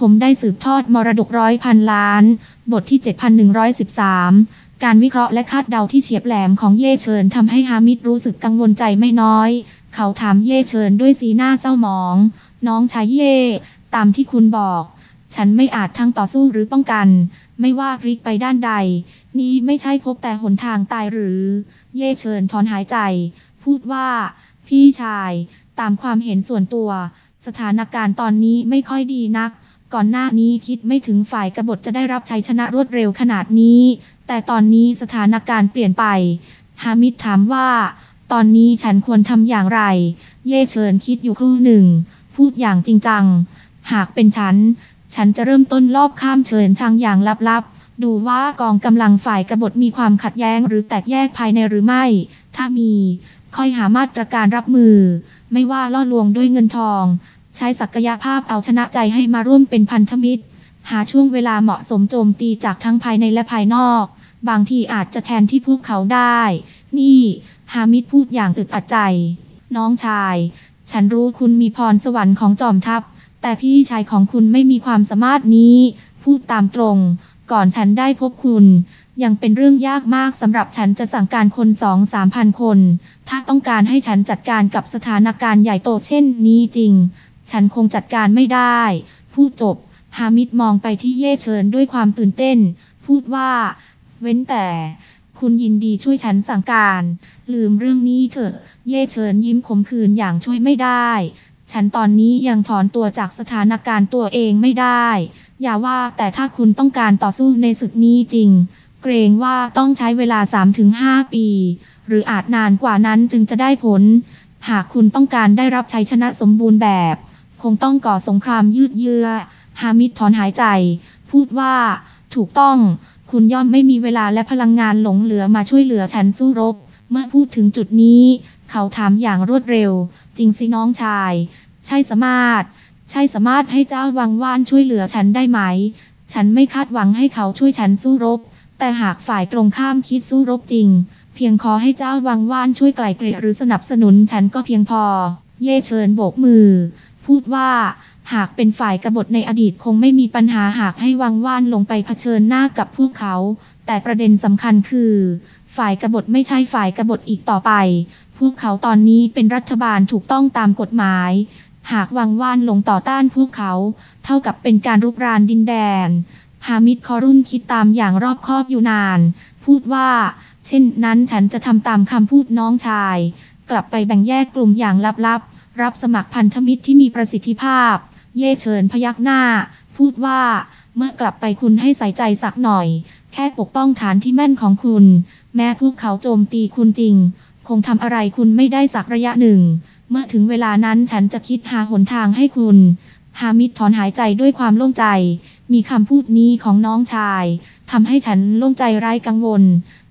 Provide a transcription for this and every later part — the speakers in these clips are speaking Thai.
ผมได้สืบทอดมรดกร้อยพันล้าน บทที่ 7113 การวิเคราะห์และคาดเดาที่เฉียบแหลมของเย่เชิญทำให้ฮามิดรู้สึกกังวลใจไม่น้อย เขาถามเย่เชิญด้วยสีหน้าเศร้าหมอง น้องชายเย่ ตามที่คุณบอก ฉันไม่อาจทั้งต่อสู้หรือป้องกัน ไม่ว่าพลิกไปด้านใด นี้ไม่ใช่พบแต่หนทางตายหรือ เย่เชิญถอนหายใจ พูดว่า พี่ชาย ตามความเห็นส่วนตัว สถานการณ์ตอนนี้ไม่ค่อยดีนัก ก่อนหน้านี้คิดไม่ถึงฝ่ายกบฏจะได้รับชัยชนะรวดเร็วขนาดนี้ แต่ตอนนี้สถานการณ์เปลี่ยนไป ฮามิดถามว่า ตอนนี้ฉันควรทำอย่างไร เย่เชิญคิดอยู่ครู่หนึ่ง พูดอย่างจริงจัง หากเป็นฉัน ฉันจะเริ่มต้นลอบข้ามเชิญชางอย่างลับๆ ดูว่ากองกำลังฝ่ายกบฏมีความขัดแย้งหรือแตกแยกภายในหรือไม่ ถ้ามี ค่อยหามาตรการรับมือ ไม่ว่าล่อลวงด้วยเงินทอง ใช้ศักยภาพเอาชนะใจให้มาร่วมเป็นพันธมิตร หาช่วงเวลาเหมาะสมโจมตีจากทั้งภายในและภายนอก บางทีอาจจะแทนที่พวกเขาได้ นี่ฮามิดพูดอย่างอึดอัดใจ น้องชาย ฉันรู้คุณมีพรสวรรค์ของจอมทัพ แต่พี่ชายของคุณไม่มีความสามารถนี้ พูดตามตรง ก่อนฉันได้พบคุณยังเป็นเรื่องยากมากสำหรับฉันจะสั่งการคนสองสามพันคน ถ้าต้องการให้ฉันจัดการกับสถานการณ์ใหญ่โตเช่นนี้จริง ฉันคงจัดการไม่ได้ พูดจบ ฮามิดมองไปที่เย่เชิญด้วยความตื่นเต้น พูดว่า เว้นแต่ คุณยินดีช่วยฉันสั่งการ ลืมเรื่องนี้เถอะ เย่เชิญยิ้มขมขื่นอย่างช่วยไม่ได้ ฉันตอนนี้ยังถอนตัวจากสถานการณ์ตัวเองไม่ได้ อย่าว่าแต่ถ้าคุณต้องการต่อสู้ในศึกนี้จริง เกรงว่าต้องใช้เวลา 3-5 ปี หรืออาจนานกว่านั้นจึงจะได้ผลหากคุณต้องการได้รับชัยชนะสมบูรณ์แบบ คงต้องก่อสงครามยืดเยื้อ ฮามิดถอนหายใจ พูดว่า ถูกต้อง คุณย่อมไม่มีเวลาและพลังงานหลงเหลือมาช่วยเหลือฉันสู้รบ เมื่อพูดถึงจุดนี้ เขาถามอย่างรวดเร็ว จริงสิน้องชาย ใช่สามารถ ใช่สามารถให้เจ้าวังว่านช่วยเหลือฉันได้ไหม ฉันไม่คาดหวังให้เขาช่วยฉันสู้รบ แต่หากฝ่ายตรงข้ามคิดสู้รบจริง เพียงขอให้เจ้าวังว่านช่วยไกล่เกลี่ยหรือสนับสนุนฉันก็เพียงพอ เย่เชิญโบกมือ พูดว่า หากเป็นฝ่ายกบฏในอดีตคงไม่มีปัญหาหากให้วังว่านลงไปเผชิญหน้ากับพวกเขา แต่ประเด็นสำคัญคือ ฝ่ายกบฏไม่ใช่ฝ่ายกบฏอีกต่อไป พวกเขาตอนนี้เป็นรัฐบาลถูกต้องตามกฎหมาย หากวังว่านลงต่อต้านพวกเขา เท่ากับเป็นการรุกรานดินแดน ฮามิดคอรุนคิดตามอย่างรอบคอบอยู่นาน พูดว่า เช่นนั้นฉันจะทำตามคำพูดน้องชาย กลับไปแบ่งแยกกลุ่มอย่างลับๆ รับสมัครพันธมิตรที่มีประสิทธิภาพ เย่เชิญพยักหน้า พูดว่า เมื่อกลับไปคุณให้ใส่ใจสักหน่อย แค่ปกป้องฐานที่แม่นของคุณ แม้พวกเขาโจมตีคุณจริง คงทำอะไรคุณไม่ได้สักระยะหนึ่ง เมื่อถึงเวลานั้นฉันจะคิดหาหนทางให้คุณฮามิดถอนหายใจด้วยความโล่งใจ มีคำพูดนี้ของน้องชายทำให้ฉันโล่งใจไร้กังวล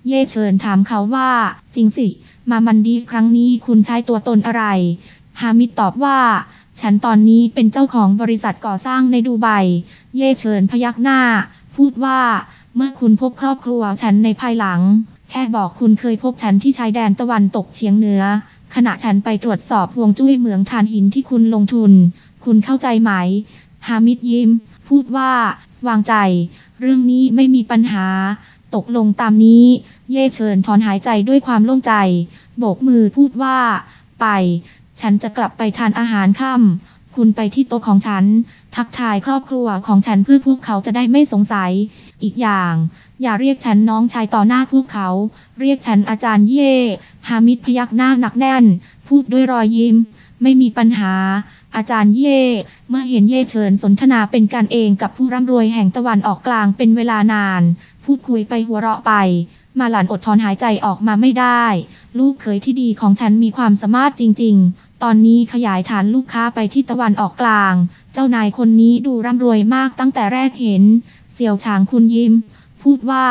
เย่เชิญถามเขาว่า จริงสิ มามันดีครั้งนี้คุณใช้ตัวตนอะไร ฮามิดตอบว่า ฉันตอนนี้เป็นเจ้าของบริษัทก่อสร้างในดูไบ เย่เชิญพยักหน้า พูดว่า เมื่อคุณพบครอบครัวฉันในภายหลัง แค่บอกคุณเคยพบฉันที่ชายแดนตะวันตกเฉียงเหนือ ขณะฉันไปตรวจสอบห่วงจุ้ยเหมืองถ่านหินที่คุณลงทุน คุณเข้าใจไหม ฮามิดยิ้ม พูดว่า วางใจ เรื่องนี้ไม่มีปัญหาตกลงตามนี้ เย่เชิญถอนหายใจด้วยความโล่งใจ โบกมือพูดว่า ไป ฉันจะกลับไปทานอาหารค่ำ คุณไปที่โต๊ะของฉัน ทักทายครอบครัวของฉันเพื่อพวกเขาจะได้ไม่สงสัย อีกอย่าง อย่าเรียกฉันน้องชายต่อหน้าพวกเขา เรียกฉันอาจารย์เย่ฮามิดพยักหน้าหนักแน่น พูดด้วยรอยยิ้ม ไม่มีปัญหา อาจารย์เย่ เมื่อเห็นเย่เชิญสนทนาเป็นการเองกับผู้ร่ำรวยแห่งตะวันออกกลางเป็นเวลานาน พูดคุยไปหัวเราะไปมาหลานอดทนหายใจออกมาไม่ได้ ลูกเขยที่ดีของฉันมีความสามารถจริง ๆ ตอนนี้ขยายฐานลูกค้าไปที่ตะวันออกกลาง เจ้านายคนนี้ดูร่ำรวยมากตั้งแต่แรกเห็น เสี่ยวฉางคุณยิ้ม พูดว่า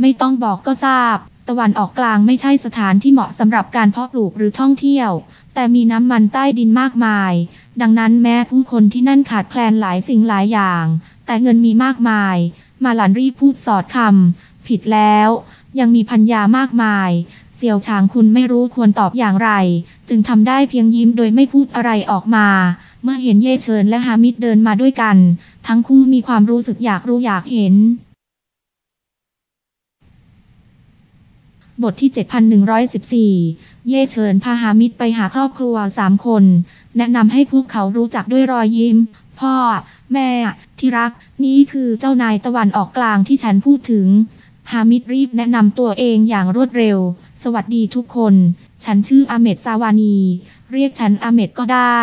ไม่ต้องบอกก็ทราบ ตะวันออกกลางไม่ใช่สถานที่เหมาะสำหรับการเพาะปลูกหรือท่องเที่ยว แต่มีน้ำมันใต้ดินมากมาย ดังนั้นแม้ผู้คนที่นั่นขาดแคลนหลายสิ่งหลายอย่าง แต่เงินมีมากมาย มาหลันรีพูดสอดคำผิดแล้ว ยังมีพัญญามากมาย เสี่ยวฉางคุณไม่รู้ควรตอบอย่างไร จึงทำได้เพียงยิ้มโดยไม่พูดอะไรออกมา เมื่อเห็นเย่เชิญและฮามิดเดินมาด้วยกัน ทั้งคู่มีความรู้สึกอยากรู้อยากเห็น บทที่ 7114 เย่เชิญพาฮามิดไปหาครอบครัวสามคน แนะนำให้พวกเขารู้จักด้วยรอยยิ้ม พ่อ แม่ ที่รัก นี่คือเจ้านายตะวันออกกลางที่ฉันพูดถึง ฮามิดรีบแนะนำตัวเองอย่างรวดเร็ว สวัสดีทุกคน ฉันชื่ออาเมดซาวานี เรียกฉันอาเมดก็ได้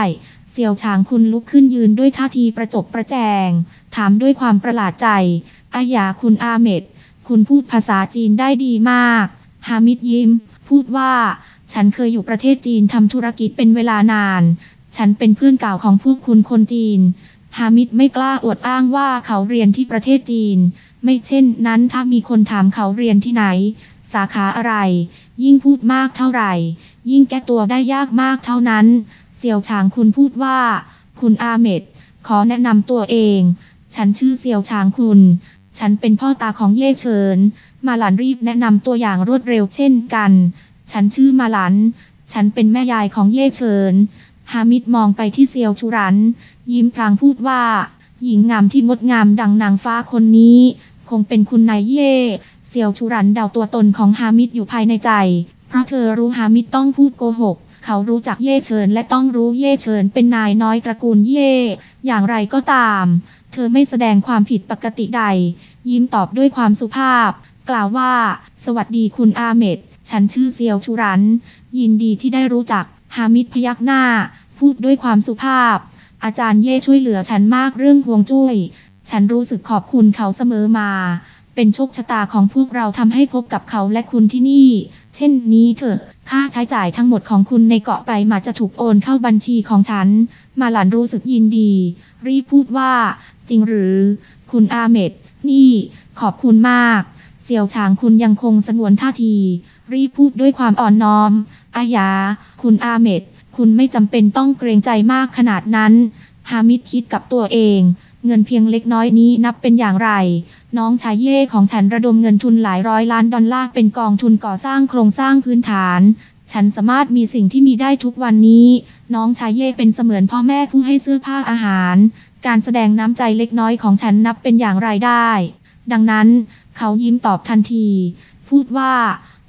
เสี่ยวฉางคุณลุกขึ้นยืนด้วยท่าทีประจบประแจง ถามด้วยความประหลาดใจ อายาคุณอาเมดคุณพูดภาษาจีนได้ดีมาก ฮามิดยิ้ม พูดว่า ฉันเคยอยู่ประเทศจีนทำธุรกิจเป็นเวลานาน ฉันเป็นเพื่อนเก่าของพวกคุณคนจีน ฮามิดไม่กล้าอวดอ้างว่าเขาเรียนที่ประเทศจีน ไม่เช่นนั้นถ้ามีคนถามเขาเรียนที่ไหน สาขาอะไร ยิ่งพูดมากเท่าไหร่ ยิ่งแก้ตัวได้ยากมากเท่านั้น เสี่ยวฉางคุณพูดว่า คุณอาเมดขอแนะนำตัวเอง ฉันชื่อเสี่ยวฉางคุณ ฉันเป็นพ่อตาของเย่เฉิน มาหลันรีบแนะนำตัวอย่างรวดเร็วเช่นกัน ฉันชื่อมาหลัน ฉันเป็นแม่ยายของเย่เฉิน ฮามิดมองไปที่เซียวชูรัน ยิ้มพลางพูดว่า หญิงงามที่งดงามดังนางฟ้าคนนี้ คงเป็นคุณนายเย่เซียวชูรันเดาตัวตนของฮามิดอยู่ภายในใจ เพราะเธอรู้ฮามิดต้องพูดโกหก เขารู้จักเย่เฉินและต้องรู้เย่เฉินเป็นนายน้อยตระกูลเย่อย่างไรก็ตาม เธอไม่แสดงความผิดปกติใด ยิ้มตอบด้วยความสุภาพ กล่าวว่า สวัสดีคุณอาเมดฉันชื่อเซียวชูรัน ยินดีที่ได้รู้จัก ฮามิดพยักหน้า พูดด้วยความสุภาพ อาจารย์เย่ช่วยเหลือฉันมากเรื่องห่วงจุ้ย ฉันรู้สึกขอบคุณเขาเสมอมา เป็นโชคชะตาของพวกเราทำให้พบกับเขาและคุณที่นี่ เช่นนี้เถอะ ค่าใช้จ่ายทั้งหมดของคุณในเกาะไปมาจะถูกโอนเข้าบัญชีของฉัน มาหลันรู้สึกยินดี รีพูดว่า จริงหรือ คุณอาเมดนี่ ขอบคุณมากเสี่ยวฉางคุณยังคงสงวนท่าที รีพูดด้วยความอ่อนน้อม อายา คุณอาเมดคุณไม่จำเป็นต้องเกรงใจมากขนาดนั้น ฮามิดคิดกับตัวเอง เงินเพียงเล็กน้อยนี้นับเป็นอย่างไร น้องชายเย่ของฉันระดมเงินทุนหลายร้อยล้านดอลลาร์เป็นกองทุนก่อสร้างโครงสร้างพื้นฐาน ฉันสามารถมีสิ่งที่มีได้ทุกวันนี้ น้องชายเย่เป็นเสมือนพ่อแม่ผู้ให้เสื้อผ้าอาหาร การแสดงน้ำใจเล็กน้อยของฉันนับเป็นอย่างไรได้ ดังนั้น เขายิ้มตอบทันที พูดว่า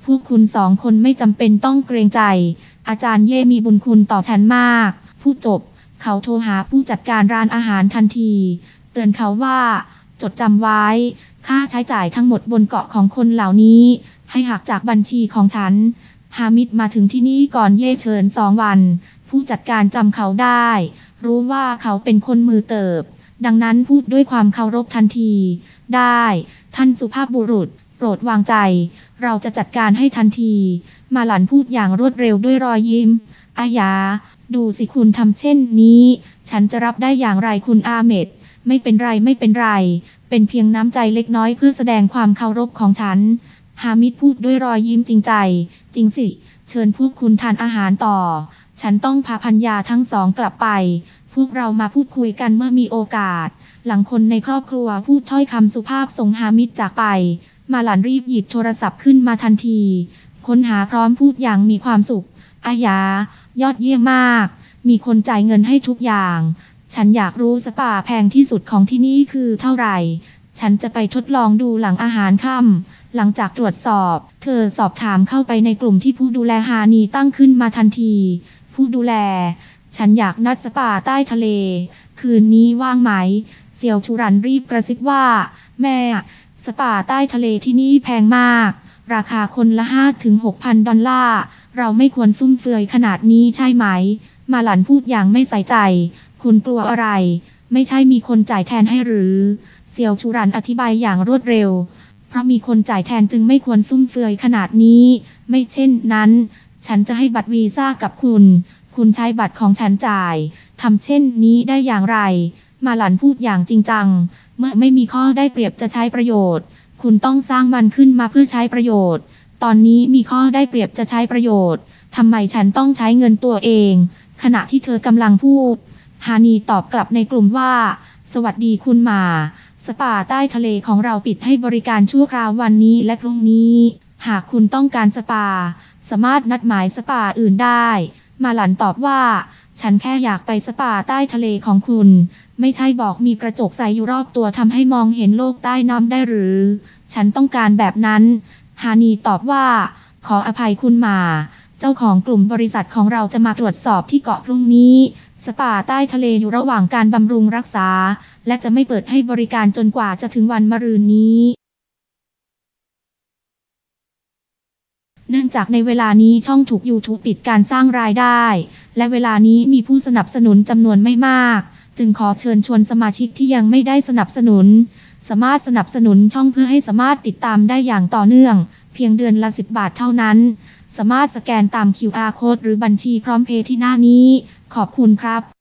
พวกคุณสองคนไม่จำเป็นต้องเกรงใจ อาจารย์เย่มีบุญคุณต่อฉันมากพูดจบ เขาโทรหาผู้จัดการร้านอาหารทันที เตือนเขาว่า จดจำไว้ ค่าใช้จ่ายทั้งหมดบนเกาะของคนเหล่านี้ ให้หักจากบัญชีของฉัน ฮามิดมาถึงที่นี่ก่อนเย่เชิญสองวัน ผู้จัดการจำเขาได้ รู้ว่าเขาเป็นคนมือเติบ ดังนั้นพูดด้วยความเคารพทันที ได้ ท่านสุภาพบุรุษ รดวางใจ เราจะจัดการให้ทันที มาหลันพูดอย่างรวดเร็วด้วยรอยยิ้ม อายา ดูสิคุณทำเช่นนี้ ฉันจะรับได้อย่างไรคุณอาเมดไม่เป็นไรไม่เป็นไร เป็นเพียงน้ำใจเล็กน้อยเพื่อแสดงความเคารพของฉัน ฮามิดพูดด้วยรอยยิ้มจริงใจ จริงสิ เชิญพวกคุณทานอาหารต่อ ฉันต้องพาพัญญาทั้งสองกลับไป พวกเรามาพูดคุยกันเมื่อมีโอกาส หลังคนในครอบครัวพูดถ้อยคำสุภาพส่งฮามิดจากไป มาหลันรีบหยิบโทรศัพท์ขึ้นมาทันที ค้นหาพร้อมพูดอย่างมีความสุข อายา ยอดเยี่ยมมาก มีคนจ่ายเงินให้ทุกอย่าง ฉันอยากรู้สปาแพงที่สุดของที่นี่คือเท่าไหร่ ฉันจะไปทดลองดูหลังอาหารค่ำหลังจากตรวจสอบ เธอสอบถามเข้าไปในกลุ่มที่ผู้ดูแลฮานีตั้งขึ้นมาทันที ผู้ดูแล ฉันอยากนัดสปาใต้ทะเล คืนนี้ว่างไหม เซียวชูรันรีบกระซิบว่า แม่ สปาใต้ทะเลที่นี่แพงมาก ราคาคนละ 5 ถึง 6,000 ดอลลาร์ เราไม่ควรฟุ่มเฟือยขนาดนี้ใช่ไหม มาหลันพูดอย่างไม่ใส่ใจ คุณกลัวอะไร ไม่ใช่มีคนจ่ายแทนให้หรือ เซียวชูรันอธิบายอย่างรวดเร็ว เพราะมีคนจ่ายแทนจึงไม่ควรฟุ่มเฟือยขนาดนี้ ไม่เช่นนั้น ฉันจะให้บัตรวีซ่ากับคุณ คุณใช้บัตรของฉันจ่าย ทำเช่นนี้ได้อย่างไร มาหลันพูดอย่างจริงจัง เมื่อไม่มีข้อได้เปรียบจะใช้ประโยชน์ คุณต้องสร้างมันขึ้นมาเพื่อใช้ประโยชน์ ตอนนี้มีข้อได้เปรียบจะใช้ประโยชน์ทำไมฉันต้องใช้เงินตัวเอง ขณะที่เธอกำลังพูด ฮานีตอบกลับในกลุ่มว่า สวัสดีคุณมา สปาใต้ทะเลของเราปิดให้บริการชั่วคราววันนี้และพรุ่งนี้ หากคุณต้องการสปา สามารถนัดหมายสปาอื่นได้ มาหลันตอบว่า ฉันแค่อยากไปสปาใต้ทะเลของคุณ ไม่ใช่บอกมีกระจกใสอยู่รอบตัวทำให้มองเห็นโลกใต้น้ำได้หรือ ฉันต้องการแบบนั้น ฮานีตอบว่า ขออภัยคุณมา เจ้าของกลุ่มบริษัทของเราจะมาตรวจสอบที่เกาะพรุ่งนี้ สปาใต้ทะเลอยู่ระหว่างการบำรุงรักษา และจะไม่เปิดให้บริการจนกว่าจะถึงวันมะรืนนี้เนื่องจากในเวลานี้ช่องถูก YouTube ปิดการสร้างรายได้ และเวลานี้มีผู้สนับสนุนจำนวนไม่มาก จึงขอเชิญชวนสมาชิกที่ยังไม่ได้สนับสนุน สามารถสนับสนุนช่องเพื่อให้สามารถติดตามได้อย่างต่อเนื่อง เพียงเดือนละ 10 บาทเท่านั้น สามารถสแกนตาม QR code หรือบัญชีพร้อมเพย์ที่หน้านี้ ขอบคุณครับ